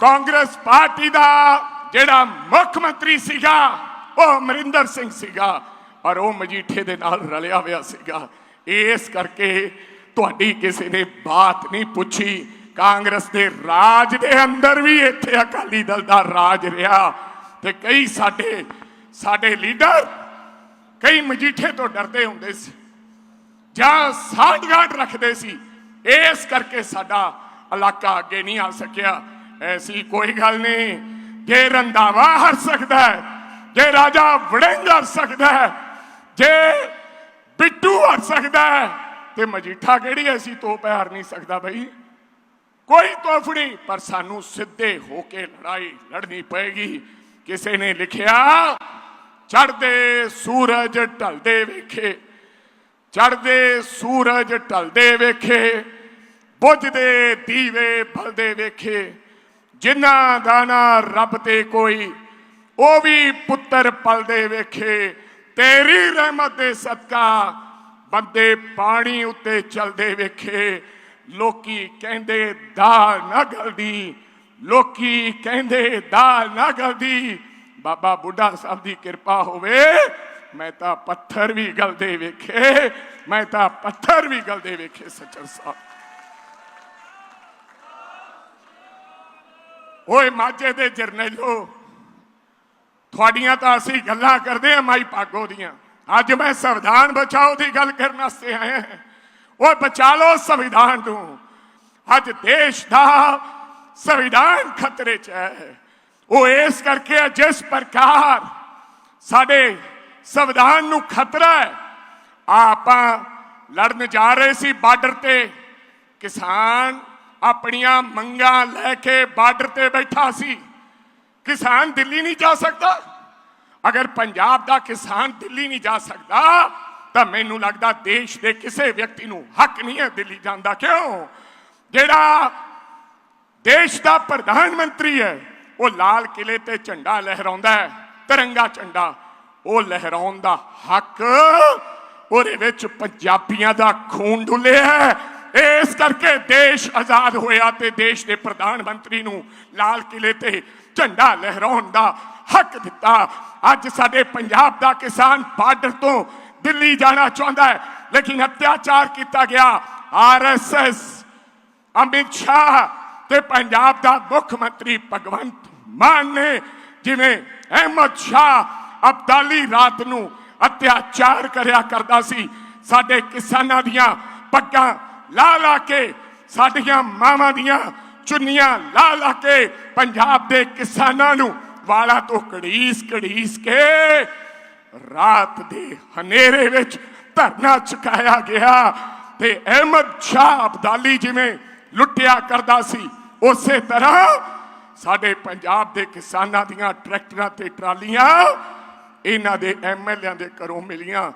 Congress party ਦਾ ਜਿਹੜਾ ਮੁੱਖ ਮੰਤਰੀ ਸੀਗਾ, ਉਹ ਅਮਰਿੰਦਰ ਸਿੰਘ ਸੀਗਾ ਔਰ ਉਹ ਮਜੀਠੇ ਦੇ ਨਾਲ ਰਲਿਆ ਹੋਇਆ ਸੀਗਾ। ਇਸ ਕਰਕੇ ਤੁਹਾਡੀ ਕਿਸੇ ਨੇ ਬਾਤ ਨਹੀਂ ਪੁੱਛੀ। ਕਾਂਗਰਸ ਦੇ ਰਾਜ ਦੇ ਅੰਦਰ ਵੀ ਇੱਥੇ ਅਕਾਲੀ ਦਲ ਦਾ ਰਾਜ ਰਿਹਾ ਤੇ ਕਈ ਸਾਡੇ ਸਾਡੇ ਲੀਡਰ ਕਈ ਮਜੀਠੇ ਤੋਂ ਡਰਦੇ ਹੁੰਦੇ ਸੀ ਜਾਂ ਸਾਂਢਗਾਂਠ ਰੱਖਦੇ ਸੀ। ਇਸ ਕਰਕੇ ਸਾਡਾ ਇਲਾਕਾ ਅੱਗੇ ਨਹੀਂ ਆ ਸਕਿਆ। ਐਸੀ ਕੋਈ ਗੱਲ ਨਹੀਂ। ਜੇ ਰੰਧਾਵਾ ਹਰ ਸਕਦਾ ਹੈ, ਜੇ ਰਾਜਾ ਵੜਿੰਗ ਹਰ ਸਕਦਾ ਹੈ, ਜੇ ਬਿੱਟੂ ਹਰ ਸਕਦਾ ਹੈ, ਤੇ ਮਜੀਠਾ ਕਿਹੜੀ ਐਸੀ ਤੋਪ ਹਾਰ ਨਹੀਂ ਸਕਦਾ ਬਈ? ਕੋਈ ਤੋਪ ਨਹੀਂ, ਪਰ ਸਾਨੂੰ ਸਿੱਧੇ ਹੋ ਕੇ ਲੜਾਈ ਲੜਨੀ ਪਏਗੀ। ਕਿਸੇ ਨੇ ਲਿਖਿਆ ਚੜਦੇ ਸੂਰਜ ਢਲਦੇ ਵੇਖੇ। ਚੜਦੇ ਸੂਰਜ ਢਲਦੇ ਵੇਖੇ ਬੁੱਝਦੇ ਦੀਵੇ ਬਲਦੇ ਵੇਖੇ। ਜਿਨ੍ਹਾਂ ਦਾ ਨਾ ਰੱਬ ਤੇ ਕੋਈ, ਉਹ ਵੀ ਪੁੱਤਰ ਪਲਦੇ ਵੇਖੇ। ਤੇਰੀ ਰਹਿਮਤ ਦੇ ਸਦਕਾ ਬੰਦੇ ਪਾਣੀ ਉੱਤੇ ਚਲਦੇ ਵੇਖੇ। ਲੋਕੀ ਕਹਿੰਦੇ ਦਾ ਨਾ ਗਲਦੀ। ਲੋਕੀ ਕਹਿੰਦੇ ਦਾ ਨਾ ਗਲਦੀ। ਬਾਬਾ ਬੁੱਢਾ ਸਾਹਿਬ ਦੀ ਕਿਰਪਾ ਹੋਵੇ, ਮੈਂ ਤਾਂ ਪੱਥਰ ਵੀ ਗਲਦੇ ਵੇਖੇ। ਮੈਂ ਤਾਂ ਪੱਥਰ ਵੀ ਗਲਦੇ ਵੇਖੇ ਸੱਚਰ ਸਾਹਿਬ। ਓਏ ਮਾਝੇ ਦੇ ਜਰਨੈਲੋ, ਤੁਹਾਡੀਆਂ ਤਾਂ ਅਸੀਂ ਗੱਲਾਂ ਕਰਦੇ ਆ ਮਾਈ ਭਾਗੋ ਦੀਆਂ। ਅੱਜ ਮੈਂ ਸੰਵਿਧਾਨ ਬਚਾਓ ਦੀ ਗੱਲ ਕਰਨ ਵਾਸਤੇ ਆਇਆ ਹਾਂ। ਓਏ ਬਚਾ ਲਓ ਸੰਵਿਧਾਨ ਨੂੰ। ਅੱਜ ਦੇਸ਼ ਦਾ ਸੰਵਿਧਾਨ ਖਤਰੇ 'ਚ ਹੈ। ਉਹ ਇਸ ਕਰਕੇ ਜਿਸ ਪ੍ਰਕਾਰ ਸਾਡੇ ਸੰਵਿਧਾਨ ਨੂੰ ਖਤਰਾ ਹੈ। ਆਪਾਂ ਲੜਨ ਜਾ ਰਹੇ ਸੀ ਬਾਰਡਰ ਤੇ ਕਿਸਾਨ ਆਪਣੀਆਂ ਮੰਗਾਂ ਲੈ ਕੇ ਬਾਰਡਰ ਤੇ ਬੈਠਾ ਸੀ। ਕਿਸਾਨ ਦਿੱਲੀ ਨਹੀਂ ਜਾ ਸਕਦਾ। ਅਗਰ ਪੰਜਾਬ ਦਾ ਕਿਸਾਨ ਦਿੱਲੀ ਨਹੀਂ ਜਾ ਸਕਦਾ, ਤਾਂ ਮੈਨੂੰ ਲੱਗਦਾ ਦੇਸ਼ ਦੇ ਕਿਸੇ ਵਿਅਕਤੀ ਨੂੰ ਹੱਕ ਨਹੀਂ ਹੈ ਦਿੱਲੀ ਜਾਣ ਕਿਉਂ? ਜਿਹੜਾ ਦੇਸ਼ ਦਾ ਪ੍ਰਧਾਨ ਮੰਤਰੀ ਹੈ, ਉਹ ਲਾਲ ਕਿਲੇ ਤੇ ਝੰਡਾ ਲਹਿਰਾਉਂਦਾ ਹੈ, ਤਿਰੰਗਾ ਝੰਡਾ। ਉਹ ਲਹਿਰਾਉਣ ਦਾ ਹੱਕ ਉਹਦੇ ਵਿੱਚ ਪੰਜਾਬੀਆਂ ਦਾ ਖੂਨ ਡੁੱਲਿਆ ਹੈ। ਇਸ ਕਰਕੇ ਦੇਸ਼ ਆਜ਼ਾਦ ਹੋਇਆ ਤੇ ਦੇਸ਼ ਦੇ ਪ੍ਰਧਾਨ ਮੰਤਰੀ ਨੂੰ ਲਾਲ ਕਿਲੇ ਤੇ ਝੰਡਾ ਲਹਿਰਾਉਣ ਦਾ ਹੱਕ ਦਿੱਤਾ। ਅੱਜ ਸਾਡੇ ਪੰਜਾਬ ਦਾ ਕਿਸਾਨ ਬਾਰਡਰ ਤੋਂ ਦਿੱਲੀ ਜਾਣਾ ਚਾਹੁੰਦਾ ਹੈ, ਲੇਕਿਨ ਅਤਿਆਚਾਰ ਕੀਤਾ ਗਿਆ। ਆਰਐਸਐਸ ਅਮਿਤ ਸ਼ਾਹ ਤੇ ਪੰਜਾਬ ਦਾ ਮੁੱਖ ਮੰਤਰੀ ਭਗਵੰਤ ਮਾਨ ਨੇ ਜਿਵੇਂ ਅਹਿਮਦ ਸ਼ਾਹ ਅਬਦਾਲੀ ਰਾਤ ਨੂੰ ਅਤਿਆਚਾਰ ਕਰਿਆ ਕਰਦਾ ਸੀ, ਸਾਡੇ ਕਿਸਾਨਾਂ ਦੀਆਂ ਪੱਗਾਂ ਲਾ ਲਾ ਕੇ ਸਾਡੀਆਂ ਮਾਵਾਂ ਦੀਆਂ ਚੁੰਨੀਆਂ ਲਾ ਲਾ ਕੇ ਪੰਜਾਬ ਦੇ ਕਿਸਾਨਾਂ ਨੂੰ ਵਾਲਾ ਤੋਂ ਕੜੀਸ ਕੜੀਸ ਕੇ ਰਾਤ ਦੇ ਹਨੇਰੇ ਵਿੱਚ ਧਰਨਾ ਚੁਕਾਇਆ ਗਿਆ ਤੇ ਅਹਿਮਦ ਸ਼ਾਹ ਅਬਦਾਲੀ ਜਿਵੇਂ ਲੁੱਟਿਆ ਕਰਦਾ ਸੀ, ਉਸੇ ਤਰ੍ਹਾਂ ਸਾਡੇ ਪੰਜਾਬ ਦੇ ਕਿਸਾਨਾਂ ਦੀਆਂ ਟਰੈਕਟਰਾਂ ਤੇ ਟਰਾਲੀਆਂ, ਇਹਨਾਂ ਦੇ ਐਮਐਲਏਆਂ ਦੇ ਘਰੋਂ ਮਿਲੀਆਂ।